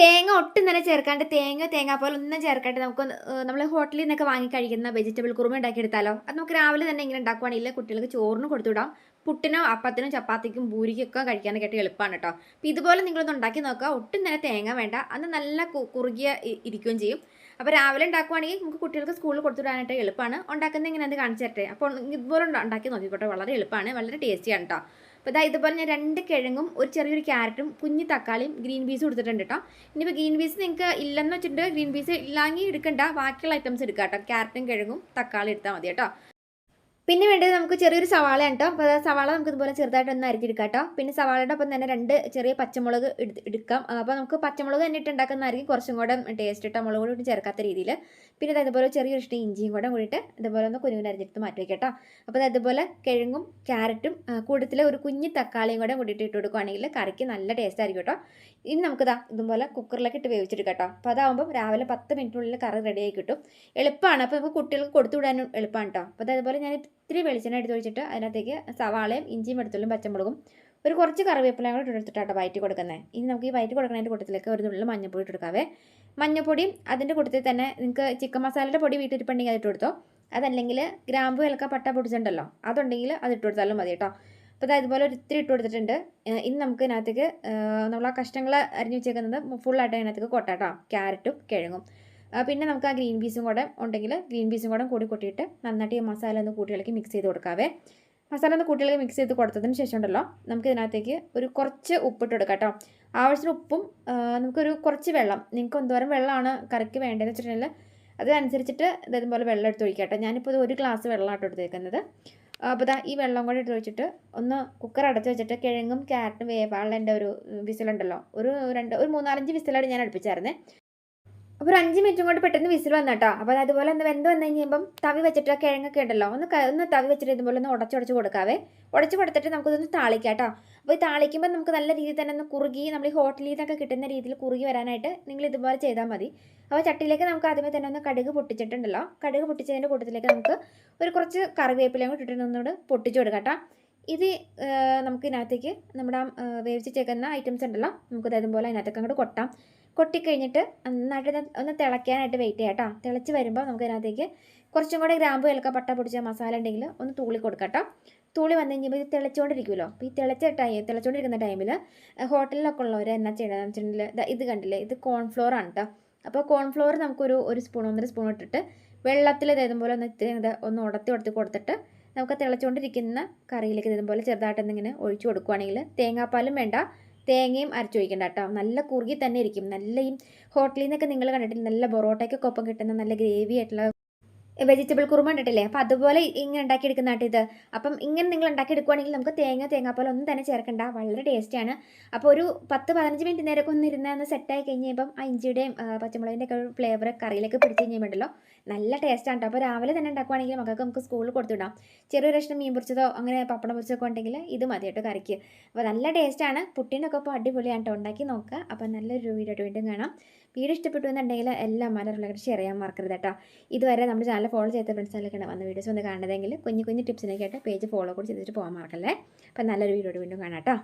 തേങ്ങ ഒട്ടും തന്നെ ചേർക്കാണ്ട് തേങ്ങ തേങ്ങാപ്പാൽ ഒന്നും ചേർക്കാണ്ട് നമുക്ക് നമ്മൾ ഹോട്ടലിൽ നിന്നൊക്കെ വാങ്ങി കഴിക്കുന്ന വെജിറ്റബിൾ കുറുമ ഉണ്ടാക്കിയെടുത്താലോ? അത് നമുക്ക് രാവിലെ തന്നെ ഇങ്ങനെ ഉണ്ടാക്കുവാണെങ്കിൽ കുട്ടികൾക്ക് ചോറിന് കൊടുത്തുവിടാം. പുട്ടിനോ അപ്പത്തിനും ചപ്പാത്തിക്കും പൂരിക്കൊക്കെ കഴിക്കാനൊക്കെ ആയിട്ട് എളുപ്പമാണ് കേട്ടോ. അപ്പോൾ ഇതുപോലെ നിങ്ങളൊന്ന് ഉണ്ടാക്കി നോക്കുക. ഒട്ടും തന്നെ തേങ്ങ വേണ്ട. അന്ന് നല്ല കുറുകിയ ഇരിക്കുകയും ചെയ്യും. അപ്പോൾ രാവിലെ ഉണ്ടാക്കുവാണെങ്കിൽ നമുക്ക് കുട്ടികൾക്ക് സ്കൂളിൽ കൊടുത്തുവിടാനായിട്ട് എളുപ്പമാണ്. ഉണ്ടാക്കുന്നത് ഇങ്ങനെ അത് കാണിച്ചു അപ്പോൾ ഇതുപോലെ ഉണ്ട- ഉണ്ടാക്കി നോക്കിക്കോട്ടെ. വളരെ എളുപ്പമാണ്. വളരെ ടേസ്റ്റിയാണ് കേട്ടോ. അപ്പോൾ ഇതാ ഇതുപോലെ ഞാൻ രണ്ട് കിഴങ്ങും ഒരു ചെറിയൊരു ക്യാരറ്റും കുഞ്ഞു തക്കാളിയും ഗ്രീൻ പീസും എടുത്തിട്ടുണ്ട് കേട്ടോ ഇനിയിപ്പോൾ ഗ്രീൻ പീസ് നിങ്ങൾക്ക് ഇല്ലെന്ന് വെച്ചിട്ട് ഗ്രീൻ പീസ് ഇല്ലെങ്കിൽ എടുക്കണ്ട. ബാക്കിയുള്ള ഐറ്റംസ് എടുക്കാം കേട്ടോ ക്യാരറ്റും കിഴങ്ങും തക്കാളി എടുത്താൽ മതി കേട്ടോ. പിന്നെ വേണ്ടത് നമുക്ക് ചെറിയൊരു സവാള കേട്ടോ അപ്പോൾ സവാള നമുക്ക് ഇതുപോലെ ചെറുതായിട്ട് ഒന്ന് അരിഞ്ഞെടുക്കാം കേട്ടോ പിന്നെ സവാളയുടെ ഒപ്പം തന്നെ രണ്ട് ചെറിയ പച്ചമുളക് എടുക്കാം. അപ്പോൾ നമുക്ക് പച്ചമുളക് തന്നെ ഇട്ട് ഉണ്ടാക്കുന്നതായിരിക്കും കുറച്ചും കൂടെ ടേസ്റ്റ് ഇട്ടോ മുളക് കൂടി ചേർക്കാത്ത രീതിയിൽ പിന്നെ അതേപോലെ ചെറിയൊരു ഇഷ്ടം ഇഞ്ചിയും കൂടെ കൂടിയിട്ട് ഇതുപോലെ ഒന്ന് കുഞ്ഞുവിന് അരിഞ്ഞെടുത്ത് മാറ്റി വയ്ക്കാം കേട്ടോ അപ്പോൾ ഇതുപോലെ കിഴങ്ങും ക്യാരറ്റും കൂടുതൽ ഒരു കുഞ്ഞു തക്കാളിയും കൂടെ കൂടിയിട്ട് ഇട്ട് കൊടുക്കുകയാണെങ്കിൽ കറിക്ക് നല്ല ടേസ്റ്റ് ആയിരിക്കും കേട്ടോ ഇനി നമുക്കിതാ ഇതുപോലെ കുക്കറിലേക്ക് ഇട്ട് വേവിച്ചെടുക്കാം കേട്ടോ അപ്പോൾ അതാകുമ്പോൾ രാവിലെ പത്ത് മിനിറ്റിനുള്ളിൽ കറി റെഡിയായി കിട്ടും. എളുപ്പമാണ് അപ്പോൾ നമുക്ക് കുട്ടികൾക്ക് കൊടുത്തു വിടാനും എളുപ്പമാണ് കേട്ടോ അപ്പോൾ അതേപോലെ ഞാൻ ഇത്തിരി വെളിച്ചെണ്ണ എടുത്ത് ഒഴിച്ചിട്ട് അതിനകത്തേക്ക് സവാളയും ഇഞ്ചിയും വെളുത്തുള്ളിയും പച്ചമുളകും ഒരു കുറച്ച് കറിവേപ്പിലയും കൂടെ ഇട്ടെടുത്തിട്ടാട്ടോ വയറ്റി കൊടുക്കുന്നത് ഇനി നമുക്ക് ഈ വയറ്റി കൊടുക്കുന്നതിന്റെ കൂട്ടത്തിലേക്ക് ഒരു തുള്ളി മഞ്ഞൾപ്പൊടി ഇട്ടെടുക്കാവേ മഞ്ഞൾപ്പൊടിയും അതിന്റെ കൂട്ടത്തിൽ തന്നെ നിങ്ങൾക്ക് ചിക്കൻ മസാലയുടെ പൊടി വീട്ടിലിരിപ്പുണ്ടെങ്കിൽ അതിട്ട് കൊടുത്തോ. അതല്ലെങ്കിൽ ഗ്രാമ്പു ഇലക്ക പട്ട പൊടിച്ചിട്ടുണ്ടല്ലോ അതുണ്ടെങ്കിൽ അത് ഇട്ട് കൊടുത്താലും മതി കേട്ടോ. അപ്പോൾ അത് ഇതുപോലെ ഒരു ഇത്തിരി ഇട്ട് കൊടുത്തിട്ടുണ്ട്. ഇനി നമുക്ക് ഇതിനകത്തേക്ക് നമ്മൾ ആ കഷ്ണങ്ങൾ അരിഞ്ഞു വെച്ചേക്കുന്നത് ഫുള്ളായിട്ട് അതിനകത്തേക്ക് കൊട്ടാട്ടോ. ക്യാരറ്റും കിഴങ്ങും. പിന്നെ നമുക്ക് ആ ഗ്രീൻ പീസും കൂടെ ഉണ്ടെങ്കിൽ ഗ്രീൻ പീസും കൂടെ കൂടി കൂട്ടിയിട്ട് നന്നായിട്ട് ഈ മസാല ഒന്ന് കൂട്ടികളിലേക്ക് മിക്സ് ചെയ്ത് കൊടുക്കാവേ. മസാല ഒന്ന് കൂട്ടികളിൽ മിക്സ് ചെയ്ത് കൊടുത്തതിന് ശേഷം ഉണ്ടല്ലോ നമുക്ക് ഇതിനകത്തേക്ക് ഒരു കുറച്ച് ഉപ്പിട്ട് കൊടുക്കാം കേട്ടോ. ആവശ്യത്തിന് ഉപ്പും നമുക്കൊരു കുറച്ച് വെള്ളം നിങ്ങൾക്ക് എന്തോരം വെള്ളമാണ് കറിക്ക് വേണ്ടതെന്ന് വെച്ചിട്ടുണ്ടെങ്കിൽ അതനുസരിച്ചിട്ട് ഇതേപോലെ വെള്ളം എടുത്ത് ഒഴിക്കാം കേട്ടോ. ഞാനിപ്പോൾ ഒരു ഗ്ലാസ് വെള്ളമായിട്ട് എടുത്തേക്കുന്നത്. അപ്പോൾ ഇതാ ഈ വെള്ളം കൂടെ എടുത്ത് വെച്ചിട്ട് ഒന്ന് കുക്കർ അടച്ച് വെച്ചിട്ട് കിഴങ്ങും ക്യാരറ്റും വേവാളിന്റെ ഒരു വിസിലുണ്ടല്ലോ ഒരു രണ്ട് ഒരു മൂന്നാലഞ്ച് വിസിലാണ് ഞാൻ അടുപ്പിച്ചായിരുന്നേ. അപ്പോൾ ഒരു അഞ്ച് മിനിറ്റും കൊണ്ട് പെട്ടെന്ന് വിസിൽ വന്നു കേട്ടോ അപ്പോൾ അതുപോലെ ഒന്ന് വെന്ത് വന്നു കഴിയുമ്പം തവി വെച്ചിട്ട് ആ കിഴങ്ങൊക്കെ ഉണ്ടല്ലോ. ഒന്ന് ഒന്ന് തവി വെച്ചിട്ട് ഇതുപോലെ ഒന്ന് ഉടച്ചുടച്ച് കൊടുക്കാവേ. ഉടച്ച് കൊടുത്തിട്ട് നമുക്കിതൊന്ന് താളിക്കാം കേട്ടോ അപ്പോൾ ഈ താളിക്കുമ്പോൾ നമുക്ക് നല്ല രീതിയിൽ തന്നെ ഒന്ന് കുറുകി നമ്മൾ ഈ ഹോട്ടലിൽ നിന്നൊക്കെ കിട്ടുന്ന രീതിയിൽ കുറുകി വരാനായിട്ട് നിങ്ങൾ ഇതുപോലെ ചെയ്താൽ മതി. അപ്പോൾ ചട്ടിയിലേക്ക് നമുക്ക് ആദ്യമേ തന്നെ ഒന്ന് കടുക് പൊട്ടിച്ചിട്ടുണ്ടല്ലോ. കടുക് പൊട്ടിച്ചതിന്റെ കൂട്ടത്തിലേക്ക് നമുക്ക് ഒരു കുറച്ച് കറിവേപ്പിലയും കൂടി ഒന്നുകൂടെ പൊട്ടിച്ച് കൊടുക്കാം കേട്ടോ ഇത് നമുക്ക് ഇതിനകത്തേക്ക് നമ്മുടെ വേവിച്ച് ചേക്കുന്ന ഐറ്റംസ് ഉണ്ടല്ലോ. നമുക്ക് ഇതുപോലെ അതിനകത്തേക്ക് അങ്ങോട്ട് കൊട്ടാം. കൊട്ടിക്കഴിഞ്ഞിട്ട് നന്നായിട്ട് ഒന്ന് തിളയ്ക്കാനായിട്ട് വെയിറ്റ് ചെയ്യാം കേട്ടോ തിളച്ച് വരുമ്പോൾ നമുക്ക് അതിനകത്തേക്ക് കുറച്ചും കൂടെ ഗ്രാമ്പു ഏലക്ക പട്ട പൊടിച്ച മസാല ഉണ്ടെങ്കിൽ ഒന്ന് തൂളി കൊടുക്കാം കേട്ടോ തൂളി വന്നു കഴിഞ്ഞപ്പോൾ ഇത് തിളച്ചുകൊണ്ടിരിക്കുമല്ലോ അപ്പോൾ ഈ തിളച്ച ടൈം തിളച്ചുകൊണ്ടിരിക്കുന്ന ടൈമിൽ ഹോട്ടലിലൊക്കെ ഉള്ളവർ എന്നാ ചെയ്യണമെന്ന് വെച്ചിട്ടുണ്ടെങ്കിൽ ഇത് കണ്ടില്ലേ? ഇത് കോൺഫ്ലോർ ആണ് കേട്ടോ അപ്പോൾ കോൺഫ്ലോർ നമുക്കൊരു ഒരു സ്പൂൺ ഒന്നര സ്പൂൺ ഇട്ടിട്ട് വെള്ളത്തിൽ ഇതേപോലെ ഒന്ന് ഇത്തിരി ഇത് ഒന്ന് ഉടത്തി ഉടത്തി കൊടുത്തിട്ട് നമുക്ക് തിളച്ചുകൊണ്ടിരിക്കുന്ന കറിയിലേക്ക് ഇതുപോലെ ചെറുതായിട്ട് എന്തെങ്കിലും ഒഴിച്ചു കൊടുക്കുവാണെങ്കിൽ തേങ്ങാപ്പാലും വേണ്ട. തേങ്ങയും അരച്ചൊഴിക്കണ്ട കേട്ടോ. നല്ല കുറുകി തന്നെ ഇരിക്കും. നല്ല ഹോട്ടലിൽ നിന്നൊക്കെ നിങ്ങൾ കണ്ടിട്ടില്ല? നല്ല പൊറോട്ടയ്ക്കൊക്കെ ഒപ്പം കിട്ടുന്ന നല്ല ഗ്രേവി ആയിട്ടുള്ള വെജിറ്റബിൾ കുറുമ ഉണ്ടല്ലേ? അപ്പോൾ അതുപോലെ ഇങ്ങനെ ഉണ്ടാക്കിയെടുക്കുന്ന ഇത്. അപ്പം ഇങ്ങനെ നിങ്ങൾ ഉണ്ടാക്കിയെടുക്കുകയാണെങ്കിൽ നമുക്ക് തേങ്ങ തേങ്ങാപ്പാൽ ഒന്നും തന്നെ ചേർക്കണ്ട. വളരെ ടേസ്റ്റിയാണ് അപ്പോൾ ഒരു പത്ത് പതിനഞ്ച് മിനിറ്റ് നേരമൊക്കെ ഒന്ന് ഇരുന്ന് സെറ്റായി കഴിഞ്ഞ് കഴിയുമ്പം ആ ഇഞ്ചിയുടെയും പച്ചമുളകിന്റെ ഒക്കെ ഫ്ലേവർ കറിയിലേക്ക് പിടിച്ച് കഴിഞ്ഞുണ്ടല്ലോ നല്ല ടേസ്റ്റാണ് അപ്പോൾ രാവിലെ തന്നെ ഉണ്ടാക്കുവാണെങ്കിൽ മക്കൾക്ക് നമുക്ക് സ്കൂളിൽ കൊടുത്തുവിടാം ചെറിയൊരു കഷ്ണം മീൻ പൊരിച്ചതോ അങ്ങനെ പപ്പടം പൊരിച്ചതൊക്കെ ഉണ്ടെങ്കിൽ ഇത് മതി കേട്ടോ കറിക്ക്. അപ്പോൾ നല്ല ടേസ്റ്റാണ് പുട്ടിനൊക്കെ ഇപ്പോൾ അടിപൊളിയാണ് കേട്ടോ ഉണ്ടാക്കി നോക്കുക. അപ്പോൾ നല്ലൊരു വീഡിയോ വീണ്ടും കാണാം. വീഡിയോ ഇഷ്ടപ്പെട്ടു എന്നുണ്ടെങ്കിൽ എല്ലാ മലറിലേക്ക് ഷെയർ ചെയ്യാൻ മറക്കരുത് കേട്ടോ. ഇതുവരെ നമ്മുടെ ചാനൽ ഫോളോ ചെയ്ത ഫ്രണ്ട്സിലേക്കാണ് വന്ന വീഡിയോസ് ഒന്ന് കാണുന്നതെങ്കിൽ കുഞ്ഞു കുഞ്ഞു ടിപ്സിനൊക്കെ ആയിട്ട് പേജ് ഫോളോ കൂടി ചെയ്തിട്ട് പോകാൻ മറക്കല്ലേ? അപ്പം നല്ലൊരു വീഡിയോ വീണ്ടും കാണാം കേട്ടോ.